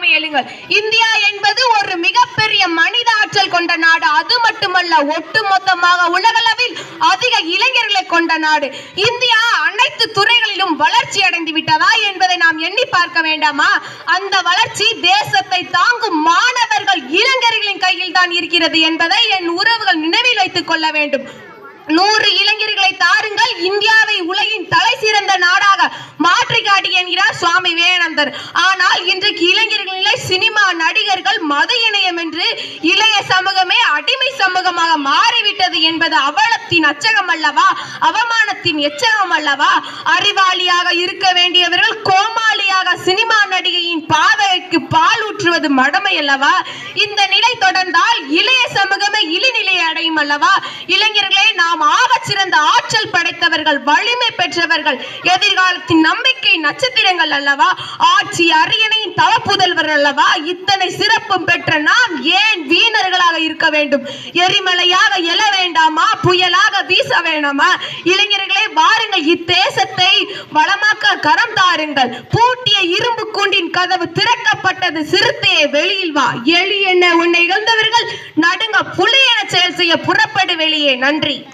அனைவரும் எழுங்கள். இந்தியா என்பது ஒரு மிகப்பெரிய மனித ஆற்றல் கொண்ட நாடு. அது மட்டுமல்ல ஒட்டுமொத்தமாக உலகளவில் அதிக இளைஞர்களை கொண்ட நாடு. இந்தியா அனைத்து துறைகளிலும் வளர்ச்சி அடைந்து விட்டதா என்பதை நாம் எண்ணி பார்க்க வேண்டாமா? அந்த வளர்ச்சி தேசத்தை தாங்கும் மாணவர்கள் இளைஞர்களின் கையில் தான் இருக்கிறது என்பதை என் உறவுகள் நினைவில் வைத்துக் கொள்ள வேண்டும். நூறு இளைஞர்களை தாருங்கள் இருந்தனர் ஆனால் இன்றைக்கு இளைஞர்களிலே சினிமா நடிகர்கள் மத இணையம் என்று இளைய சமூகமே அடிமை சமூகமாக மாறிவிட்டது என்பது அவலத்தின் அச்சகம் அல்லவா? அவமானத்தின் எச்சகம் அல்லவா? அறிவாளியாக இருக்க வேண்டியவர்கள் கோமாளியாக சினிமா நடிகையின் பாதைக்கு பால் ஊற்றுவது மடமை அல்லவா? இந்த நிலை தொடர்ந்தால் இளைய சமூகம் அடையும் அல்லவா? இளைஞர்களே நாம் ஆக சிறந்த ஆற்றல் படைத்தவர்கள் வலிமை பெற்றவர்கள் எதிர்காலத்தின் நம்பிக்கை நட்சத்திரங்கள் அல்லவா? ஆட்சி அரியணையின் தவப்புதல்வர் அல்லவா? இத்தனை சிறப்பும் பெற்ற நாம் ஏன் வீணர்களாக இருக்க வேண்டும்? எரிமலையாக எழ வேண்டாமா? புயலாக வீச வேண்டாமா இளைஞர்களே வாருங்கள் இத்தேசத்தை வளமாக்க கரம் தாருங்கள். பூட்டிய இரும்பு கூண்டின் கதவு திறக்கப்பட்டது சிறுத்தையை வெளியில் வா. எலி என்ன உன்னைகள் புறப்படு வெளியே. நன்றி.